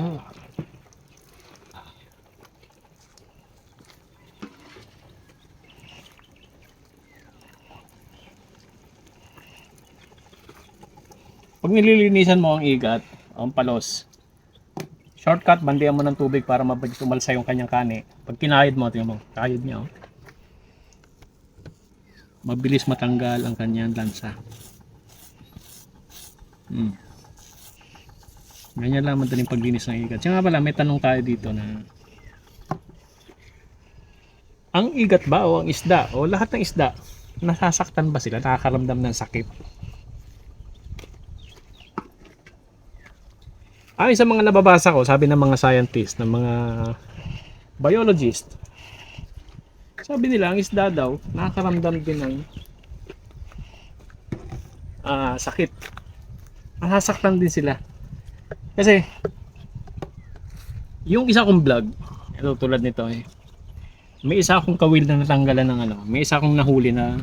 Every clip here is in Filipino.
Hmm. Pag nililinisan mo ang igat, ang palos, shortcut, bandihan mo ng tubig para mabalik tumalsa yung kanyang kani. Pag kinahid mo, tingnan mo, kahid niya. Oh. Mabilis matanggal ang kanyang lansa. Hmm. Ganyan lang madaling paglinis ng igat. Siya pala, may tanong tayo dito na ang igat ba o ang isda o lahat ng isda nasasaktan ba sila? Nakakaramdam ng sakit? Ayon sa mga nababasa ko, sabi ng mga scientist, ng mga biologist, sabi nila, ang isda daw, nakakaramdam din ng ah, sakit. Nasasaktan din sila. Kasi, yung isa kong vlog, ito tulad nito eh, may isa akong kawil na natanggalan ng ano, may isa akong nahuli na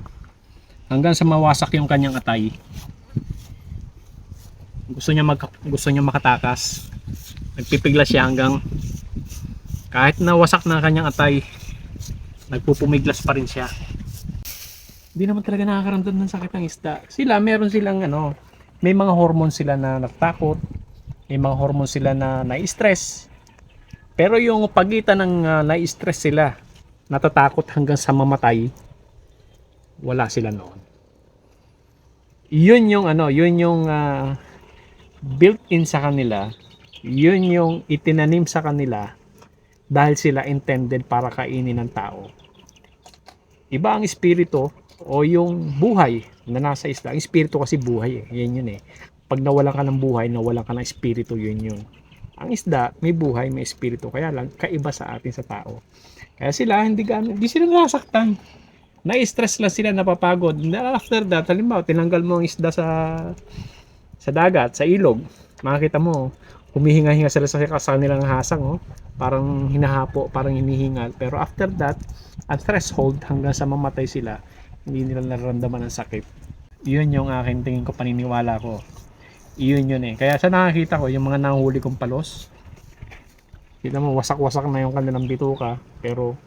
hanggang sa mawasak yung kanyang atay. Gusto niya mag gusto niya makatakas. Nagpipiglas siya hanggang kahit na wasak na ang kanyang atay, nagpupumiglas pa rin siya. Hindi naman talaga nakakaramdam ng sakit ang isda. Sila, meron silang ano, may mga hormones sila na natakot, may mga hormones sila na na-stress. Pero yung pagitan ng ah, na-stress sila, natatakot hanggang sa mamatay, wala sila noon. Yun yung ano, yun yung ah, built-in sa kanila, yun yung itinanim sa kanila dahil sila intended para kainin ng tao. Iba ang espiritu o yung buhay na nasa isla. Ang espiritu kasi buhay eh. Yan yun eh. Pag nawalan ka ng buhay, nawalan ka ng espiritu, yun yun. Ang isda, may buhay, may espiritu. Kaya lang, kaiba sa atin sa tao. Kaya sila, hindi, gano, hindi sila nasaktan. Na-stress lang sila, napapagod. Na After that, halimbawa, tinanggal mo ang isda sa sa dagat, sa ilog, makikita mo, humihinga-hinga sila sa, sa kanilang hasang, oh. parang hinahapo, parang hinihingal. Pero after that, at threshold, hanggang sa mamatay sila, hindi nila nararamdaman ng sakit. Yun yung aking tingin ko, paniniwala ko. Yun yun eh. Kaya sa nakakita ko, yung mga nahuli kong palos, kita mo, wasak-wasak na yung kanilang bituka, pero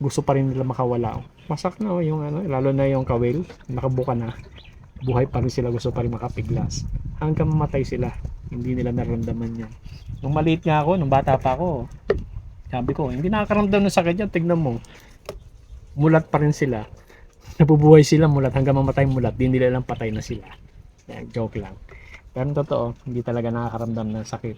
gusto pa rin nila makawala. Wasak na oh, yung ano, lalo na yung kawil, nakabuka na buhay pa rin sila, gusto pa rin makapiglas. Hanggang mamatay sila, hindi nila naramdaman yan. Nung maliit nga ako, nung bata pa ako, sabi ko, hindi nakakaramdam ng sakit yan, tignan mo. Mulat pa rin sila. Nabubuhay sila mulat hanggang mamatay mulat, di nila lang patay na sila. Yan, joke lang. Pero totoo, hindi talaga nakakaramdam ng sakit.